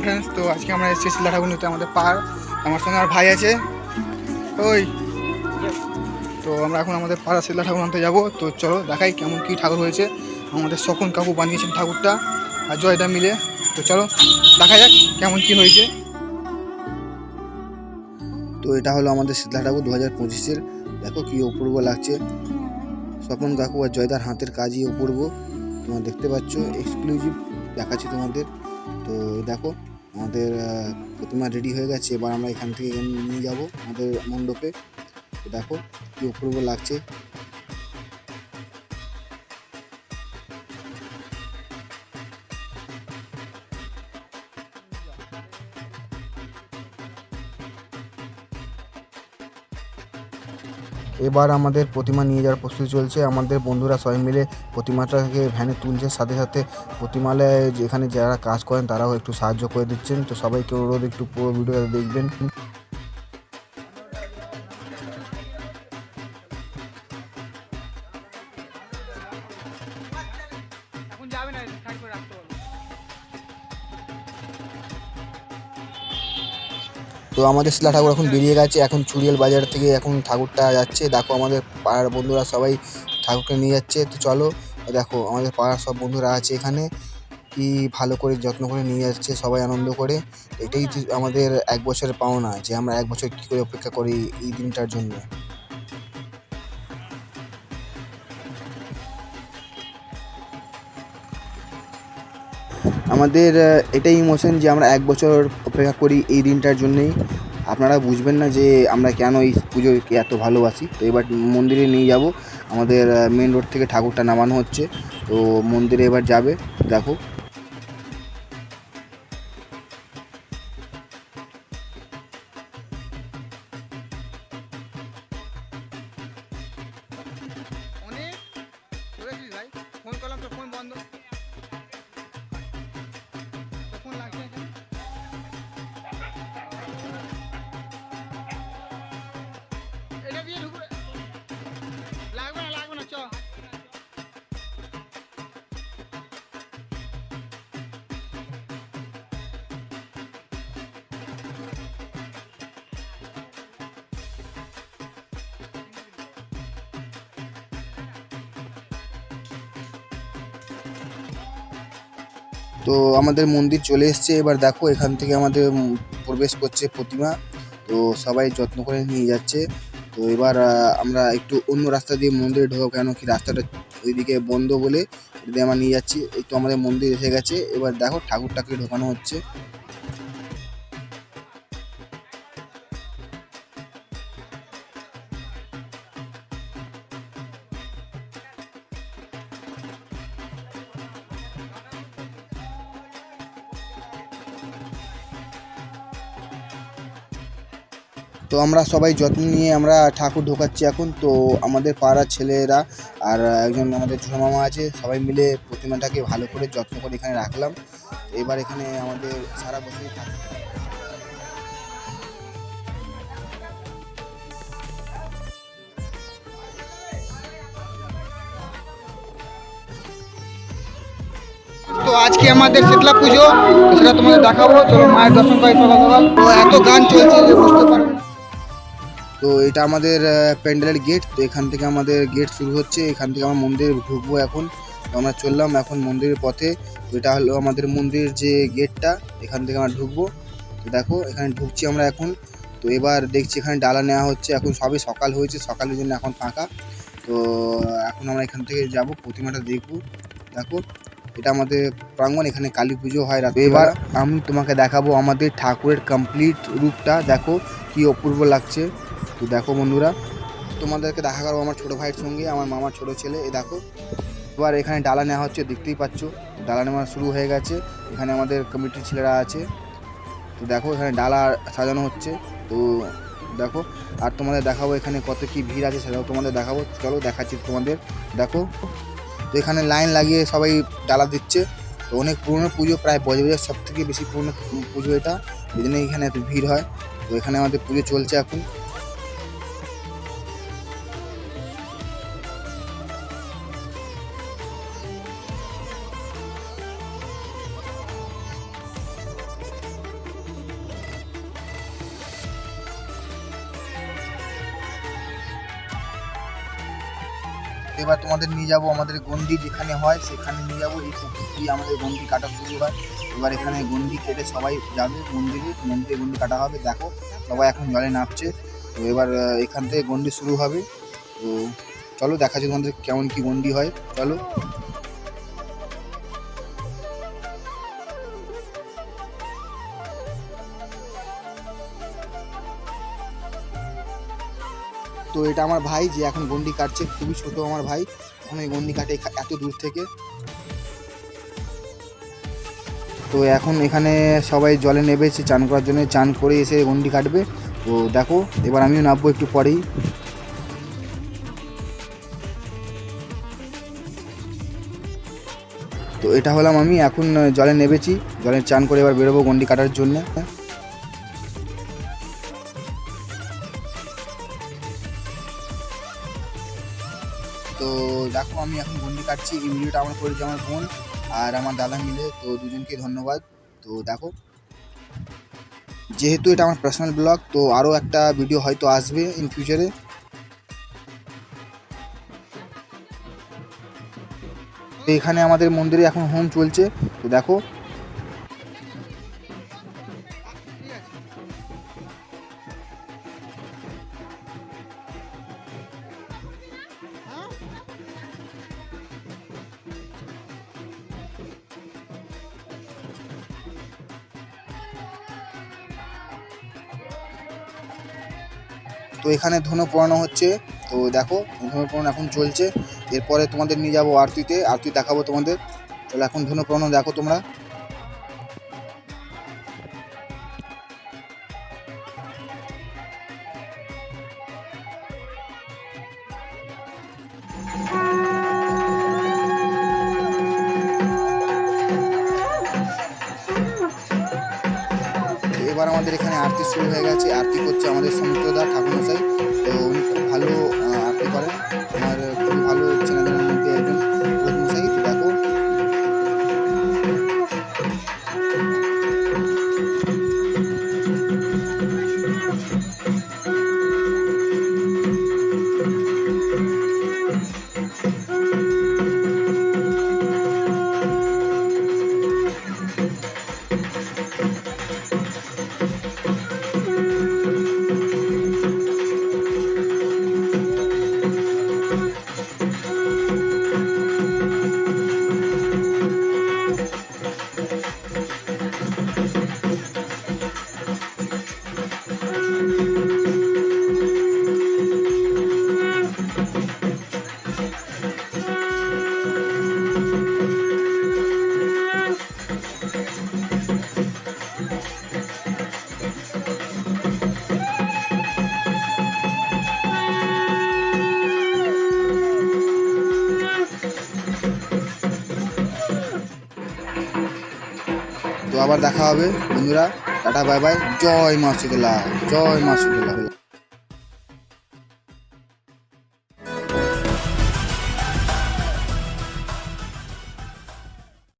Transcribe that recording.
Friends. তো আজকে আমরা এসেছি শিলা ঠাকুর নিতে আমাদের পাড়। আমার সঙ্গে আমার ভাই আছে। ওই। তো আমরা এখন আমাদের পাড়া শিলা ঠাকুর আনতে যাব। তো চলো দেখাই কেমন কী ঠাকুর হয়েছে। আমাদের শকুন কাকু বানিয়েছেন ঠাকুরটা। আর জয়দা মিলে। তো চলো দেখা যাক কেমন কী হয়েছে। তো এটা হলো আমাদের শীতলা ঠাকুর দু হাজার পঁচিশের। দেখো কি অপূর্ব লাগছে। স্বপন কাকু আর জয়দার হাতের কাজই অপূর্ব। তোমরা দেখতে পাচ্ছ এক্সক্লুসিভ দেখাচ্ছি তোমাদের। তো দেখো, আমাদের প্রতিমা রেডি হয়ে গেছে। এবার আমরা এখান থেকে নিয়ে যাব আমাদের মণ্ডপে। দেখো কি অপূর্ব লাগছে। এবার আমাদের প্রতিমা নিয়ে যাওয়ার প্রস্তুতি চলছে। আমাদের বন্ধুরা সবাই মিলে প্রতিমাটাকে ভ্যানে তুলছে, সাথে সাথে প্রতিমালয়ে যেখানে যারা কাজ করেন তারাও একটু সাহায্য করে দিচ্ছেন। তো সবাইকে অনুরোধ, একটু পুরো ভিডিওটা দেখবেন। তো আমাদের শিলা ঠাকুর এখন বেরিয়ে গেছে, এখন চুরিয়াল বাজার থেকে এখন ঠাকুরটা যাচ্ছে। দেখো আমাদের পাড়ার বন্ধুরা সবাই ঠাকুরকে নিয়ে যাচ্ছে। তো চলো, দেখো আমাদের পাড়ার সব বন্ধুরা আছে এখানে। কি ভালো করে যত্ন করে নিয়ে যাচ্ছে, সবাই আনন্দ করে। এটাই আমাদের এক বছরের পাওনা, যে আমরা এক বছর কী করে অপেক্ষা করি এই দিনটার জন্য। আমাদের এটাই ইমোশন যে আমরা এক বছর অপেক্ষা করি এই দিনটার জন্যেই। আপনারা বুঝবেন না যে আমরা কেন এই পুজোকে এত ভালোবাসি। তো এবার মন্দিরে নিয়ে যাব। আমাদের মেন রোড থেকে ঠাকুরটা নামানো হচ্ছে। তো মন্দিরে এবার যাবে। দেখো। তো আমাদের মন্দির চলে এসছে। এবার দেখো, এখান থেকে আমাদের প্রবেশ করছে প্রতিমা। তো সবাই যত্ন করে নিয়ে যাচ্ছে। তো এবার আমরা একটু অন্য রাস্তা দিয়ে মন্দিরে ঢোকো কেন কি রাস্তাটা ওইদিকে বন্ধ বলে আমরা নিয়ে যাচ্ছি। একটু আমাদের মন্দির এসে গেছে। এবার দেখো, ঠাকুরটাকে ঢোকানো হচ্ছে। তো আমরা সবাই যত্ন নিয়ে আমরা ঠাকুর ঢোকাচ্ছি এখন। তো আমাদের পাড়ার ছেলেরা আর একজন আমাদের ছোটো মামা আছে, সবাই মিলে প্রতিমাটাকে ভালো করে যত্ন করে এখানে রাখলাম। এবার এখানে আমাদের সারা বছরই থাকে। তো আজকে আমাদের শীতলা পুজো, সেটা তোমাদের দেখাবো। চলো মায়ের দর্শন করি সকাল সকাল তো এত গান চলছে যে বুঝতে পারবে। তো এটা আমাদের প্যান্ডেলের গেট তো এখান থেকে আমাদের গেট শুরু হচ্ছে। এখান থেকে আমরা মন্দিরে ঢুকবো এখন। তো আমরা চললাম এখন মন্দিরের পথে। এটা হলো আমাদের মন্দিরের যে গেটটা এখান থেকে আমরা ঢুকবো। তো দেখো, এখানে ঢুকছি আমরা এখন। তো এবার দেখছি এখানে ডালা নেওয়া হচ্ছে। এখন সবই সকাল হয়েছে, সকালের জন্য এখন ফাঁকা। তো এখন আমরা এখান থেকে যাব, প্রতিমাটা দেখব। দেখো, এটা আমাদের প্রাঙ্গণ, এখানে কালী পুজো হয় রাতে এবার আমি তোমাকে দেখাবো আমাদের ঠাকুরের কমপ্লিট রূপটা। দেখো, কি অপূর্ব লাগছে। তো দেখো বন্ধুরা, তোমাদেরকে দেখা করব আমার ছোটো ভাইয়ের সঙ্গে, আমার মামার ছোটো ছেলে এ দেখো। এবার এখানে ডালা নেওয়া হচ্ছে, দেখতেই পাচ্ছ, ডালা নেওয়া শুরু হয়ে গেছে। এখানে আমাদের কমিটির ছেলেরা আছে। তো দেখো, এখানে ডালা সাজানো হচ্ছে। তো দেখো, আর তোমাদের দেখাবো এখানে কত কি ভিড় আছে, সেটাও তোমাদের দেখাবো। চলো দেখাচ্ছি তোমাদের। দেখো, তো এখানে লাইন লাগিয়ে সবাই ডালা দিচ্ছে। তো অনেক পুরনো পুজো, প্রায় বজবজার সব থেকে বেশি পুরনো পুজো এটা। এই এখানে এত ভিড় হয়। তো এখানে আমাদের পুজো চলছে এখন। এবার তোমাদের নিয়ে যাব আমাদের গন্ডি যেখানে হয়, সেখানে নিয়ে যাব। এই পুকুরটি আমাদের গন্ডি কাটা শুরু হয়। এবার এখানে গন্ডি কেটে সবাই যাবে মন্দিরে। মন্দিরে গন্ডি কাটা হবে। দেখো, সবাই এখন জলে নামছে তো এবার এখান থেকে গন্ডি শুরু হবে। তো চলো, দেখা যাক তোমাদের কেমন কি গন্ডি হয়। চলো। তো এটা আমার ভাই, যে এখন গন্ডি কাটছে, খুবই ছোট আমার ভাই। এখন এই গন্ডি কাটে এত দূর থেকে। তো এখন এখানে সবাই জলে নেবেছে, চান করার জন্য চান করে এসে গন্ডি কাটবে। তো দেখো, এবার আমিও নামবো একটু পরেই। তো এটা হলাম আমি, এখন জলে নেবেছি। জলে চান করে এবার বেরোবো গন্ডি কাটার জন্য। তো দেখো, আমি এখন গন্ডি কাটছি। এই ভিডিওটা আমার করেছে আমার বোন আর আমার দাদা মিলে, তো দুজনকে ধন্যবাদ। তো দেখো, যেহেতু এটা আমার পার্সোনাল ব্লগ তো আরও একটা ভিডিও হয়তো আসবে ইন ফিউচারে তো এখানে আমাদের মন্দিরে এখন হোম চলছে। তো দেখো তো এখানে ধনু পড়ানো হচ্ছে। তো দেখো, ধনু পড়ানো এখন চলছে। এরপরে তোমাদের নিয়ে যাব আরতিতে। আরতি দেখাবো তোমাদের। তাহলে এখন ধনু পড়ানো দেখো তোমরা। আমাদের এখানে আরতি শুরু হয়ে গেছে, আরতি করছে আমাদের সমুদ্রদা ঠাকুর মশাই তো উনি খুব ভালো আরতি করেন। তো আবার দেখা হবে বন্ধুরা। Tata bye bye. জয় মা জয় মা